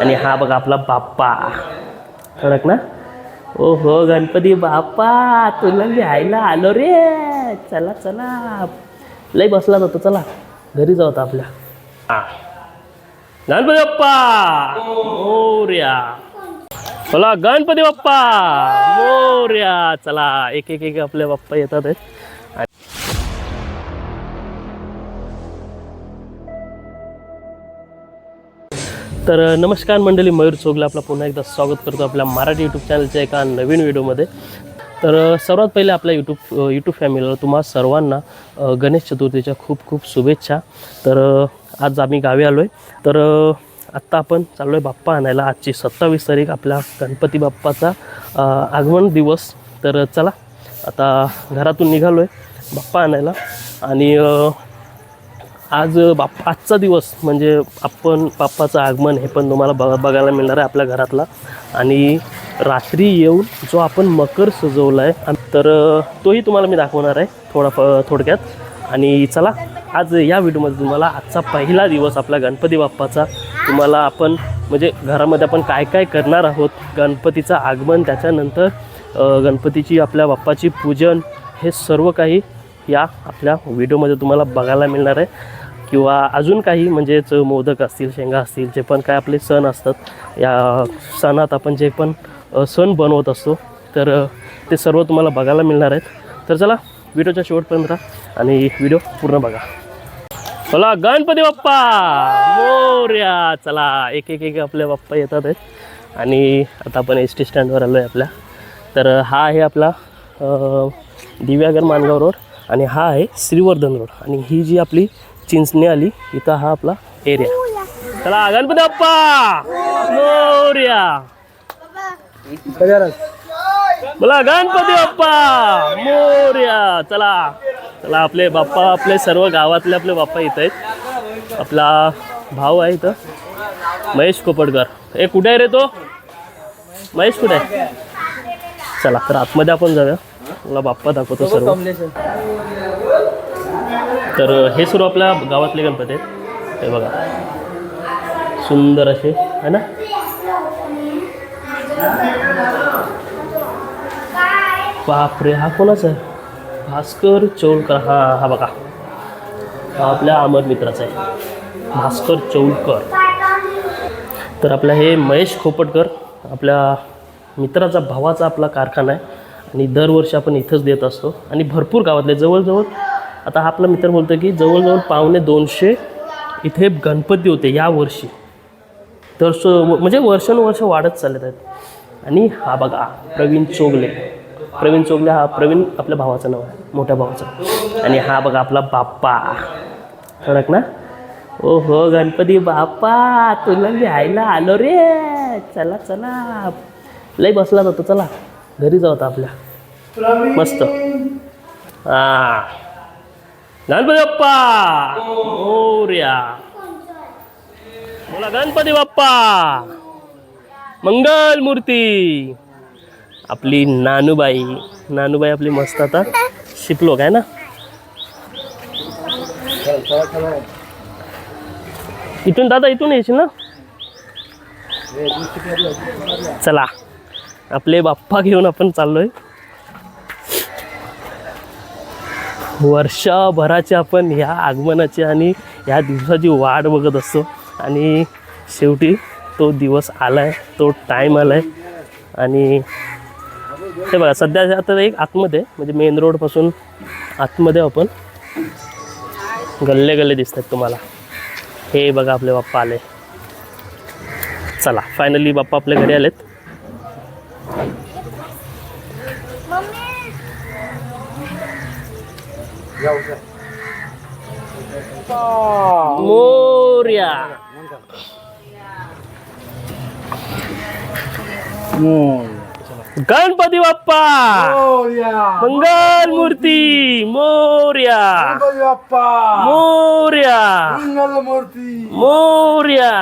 आणि हा बघा आपला बाप्पा. कळक ना? ओ हो गणपती बाप्पा तुला लिहायला आलो रे. चला चला. लय बसला जातो चला. घरी जाऊ आता आपल्या. हा. गणपती बाप्पा! मोर्या. चला गणपती बाप्पा! मोर्या. चला एक एक एक आपले बाप्पा येतात तर नमस्कार मंडळी मयूर चोगला आपला पुन्हा एकदा स्वागत करतो आपल्या मराठी यूट्यूब चॅनलच्या एका नवीन व्हिडिओमध्ये. तर सर्वात पहिले आपल्या यूट्यूब यूट्यूब फॅमिलीला तुम्हा सर्वांना गणेश चतुर्थीच्या खूप खूप शुभेच्छा. तर आज आम्ही गावी आलो आहे तर आत्ता आपण चाललो आहे बाप्पा आणायला. आजची सत्तावीस तारीख आपल्या गणपती बाप्पाचा आगमन दिवस. तर चला आता घरातून निघालो आहे बाप्पा आणायला. आणि आज बाप आजचा दिवस म्हणजे आपण बाप्पाचं आगमन हे पण तुम्हाला बघ बघायला मिळणार आहे आपल्या घरातला. आणि रात्री येऊन जो आपण मकर सजवला आहे तर तोही तुम्हाला मी दाखवणार आहे थोडा फ- थोडक्यात. आणि चला आज या व्हिडिओमध्ये तुम्हाला आजचा पहिला दिवस आपला गणपती बाप्पाचा. तुम्हाला आपण म्हणजे घरामध्ये आपण काय काय करणार आहोत गणपतीचं आगमन त्याच्यानंतर गणपतीची आपल्या बाप्पाची पूजन हे सर्व काही या आपल्या व्हिडिओमध्ये तुम्हाला बघायला मिळणार आहे. किंवा अजून काही म्हणजेच मोदक असतील शेंगा असतील जे पण काय आपले सण असतात या सणात आपण जे पण सण बनवत असतो तर ते सर्व तुम्हाला बघायला मिळणार आहेत. तर चला व्हिडिओच्या शेवटपर्यंत राहा आणि व्हिडिओ पूर्ण बघा. चला गणपती बाप्पा! मोर्या! चला एक एक एक आपले बाप्पा येतात आहेत. आणि आता आपण एस टी स्टँडवर आलो आहे आपल्या. तर हा आहे आपला दिव्यागर मानगाव रोड आणि हा आहे श्रीवर्धन रोड. आणि ही जी आपली चिंचणी आली इथं हा आपला एरिया चला गणपती बाप्पा! मोर्या! बोला गणपती बाप्पा! मोर्या! चला. चला आपले बाप्पा आपले सर्व गावातले आपले बाप्पा इथं आहेत. आपला भाऊ आहे इथं. महेश कोपडकर. ए कुठे आहे रे तो? महेश कुठे आहे? चला तर आतमध्ये आपण जाऊया. मला बाप्पा दाखवतो सर्व. तर हे सर्व आपल्या गावातले गणपती आहेत. हे बघा. सुंदर असे है ना? बापरे हा कोणाचा आहे? भास्कर चौलकर. हा हा बघा. हा आपल्या अमर मित्राचा आहे. भास्कर चौलकर. तर आपल्या हे महेश खोपटकर आपल्या मित्राचा भावाचा आपला कारखाना आहे. आणि दरवर्षी आपण इथंच देत असतो. आणि भरपूर गावातले जवळजवळ आता हा आपला मित्र बोलतो की जवळजवळ पावणे दोनशे इथे गणपती होते या वर्षी. तर सो म्हणजे वर्षानुवर्ष वाढत चालत आहेत आणि हा बघा प्रवीण चोगले. प्रवीण चोगले हा प्रवीण आपल्या भावाचं नाव आहे मोठ्या भावाचं. आणि हा बघा आपला बाप्पा. कळक ना? ओ हो गणपती बाप्पा तुला लिहायला आलो रे. चला चला. लय बसला जातो चला. घरी जाऊ आता आपल्या. मस्त. हा गणपती बाप्पा मोर्या बोला गणपती बाप्पा मंगल मूर्ती आपली नानूबाई. नानूबाई आपली मस्त आता शिकलो काय ना? इथून दादा इथून येशील ना? चला. आपले बाप्पा घेऊन आपण चाललोय. वर्षभराचे आपण ह्या आगमनाची आणि ह्या दिवसाची वाट बघत असतो. आणि शेवटी तो दिवस आला आहे तो टाईम आला आहे आणि हे बघा सध्या आता एक आतमध्ये म्हणजे मेन रोडपासून आतमध्ये आपण गल्ले गल्ले दिसत आहेत तुम्हाला. हे बघा आपले बाप्पा आले. चला फायनली बाप्पा आपल्या घरी आलेत. मोर्या गणपती बाप्पा मंगल मूर्ती मोर्या बाप्पा मोर्या मूर्ती मोर्या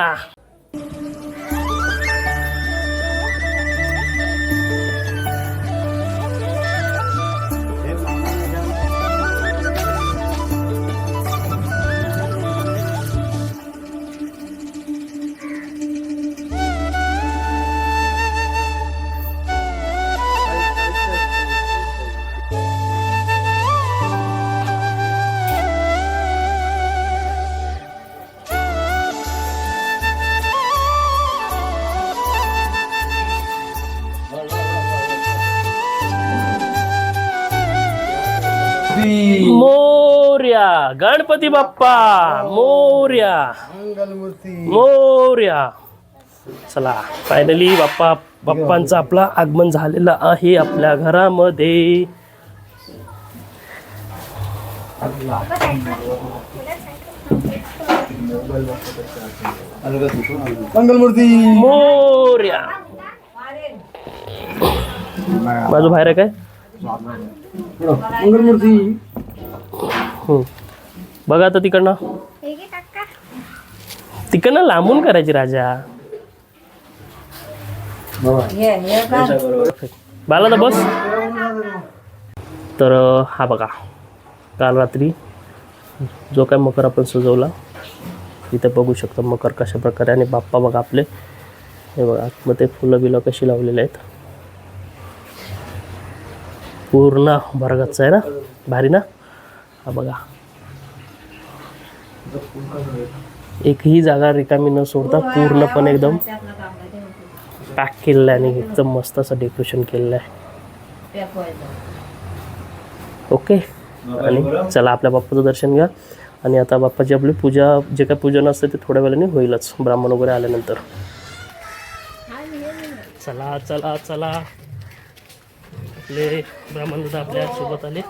गणपती बाप्पा मोर्या. मंगलमूर्ती. मोर्या. चला फायनली बाप्पा बाप्पांचं आपलं आगमन झालेलं आहे आपल्या घरामध्ये. मंगलमूर्ती. मोर्या. बाजू बाहेर आहे काय? मंगलमूर्ती. हम्म. बघा आता तिकडनं. तिकडनं लांबून करायची राजा. बाला तर बस. तर हा बघा. काल रात्री जो काय मकर आपण सजवला इथे बघू शकतो मकर कशा प्रकारे आणि बाप्पा बघा आपले. हे बघा मग ते फुलं बिलं कशी लावलेले आहेत. पूर्ण भरगतचं आहे ना? भारी ना? हा बघा. एकही जागा रिकामी न सोडता पूर्णपणे एकदम पॅक केलेलं आहे आणि एकदम मस्त असं डेकोरेशन केलेलं आहे. ओके आणि चला आपल्या बाप्पाचं दर्शन घ्या. आणि आता बाप्पाची आपली पूजा जे काय पूजन असते ते थोड्या वेळाने होईलच. ब्राह्मण वगैरे आल्यानंतर. चला चला चला. आपले ब्राह्मण दादा आपल्यासोबत आले.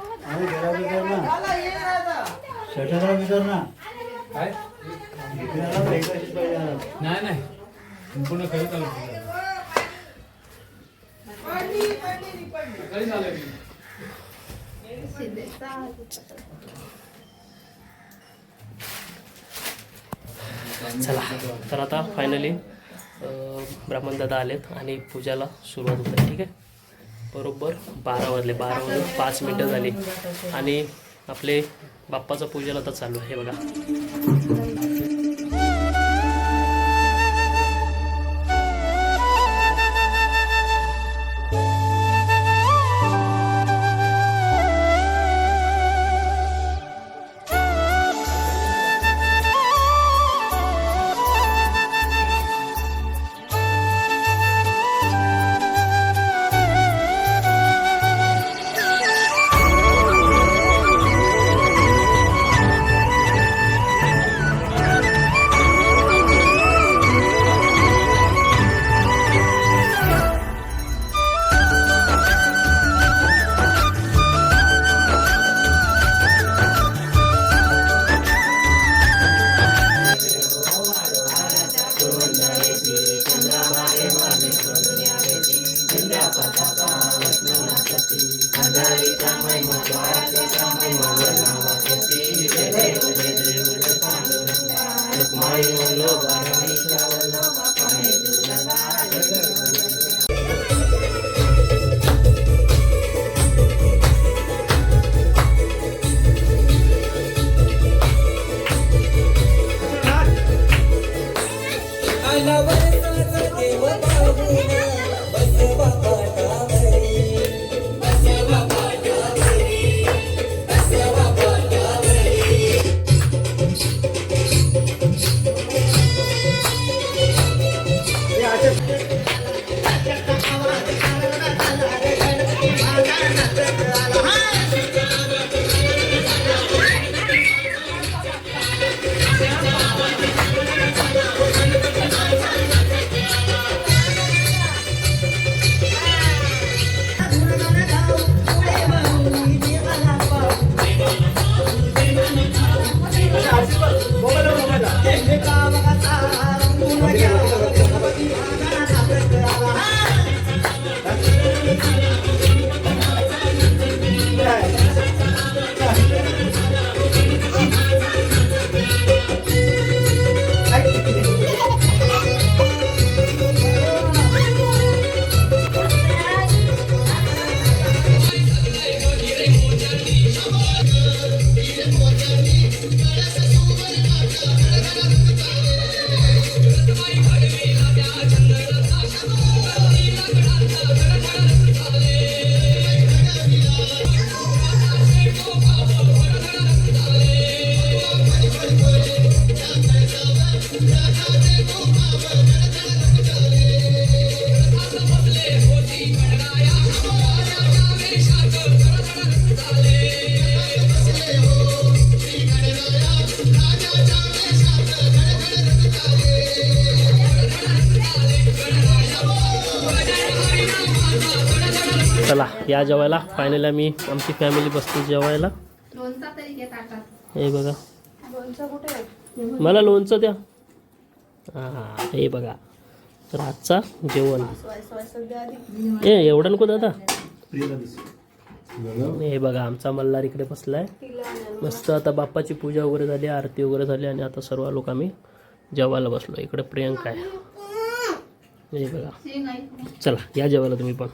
चला तर आता फायनली ब्राह्मणदादा आलेत आणि पूजाला सुरुवात होत आहे ठीक आहे? बरोबर बारा वाजले बारा वाजून पाच मिनटं झाली. आणि आपले बाप्पाचं पूजेला आता चालू आहे बघा. चला या जेवायला. फायनल आम्ही आमची फॅमिली बसतो जेवायला. हे बघा. मला लोणचं द्या. हां हे बघा. तर आजचा जेवण. ए एवढं नको दादा. हे बघा आमचा मल्हार इकडे बसलाय. मस्त आता बाप्पाची पूजा वगैरे झाली आरती वगैरे झाली आणि आता सर्व लोक आम्ही जेवायला बसलो. इकडे प्रियंका आहे. म्हणजे बघा. चला या जेवायला तुम्ही पण.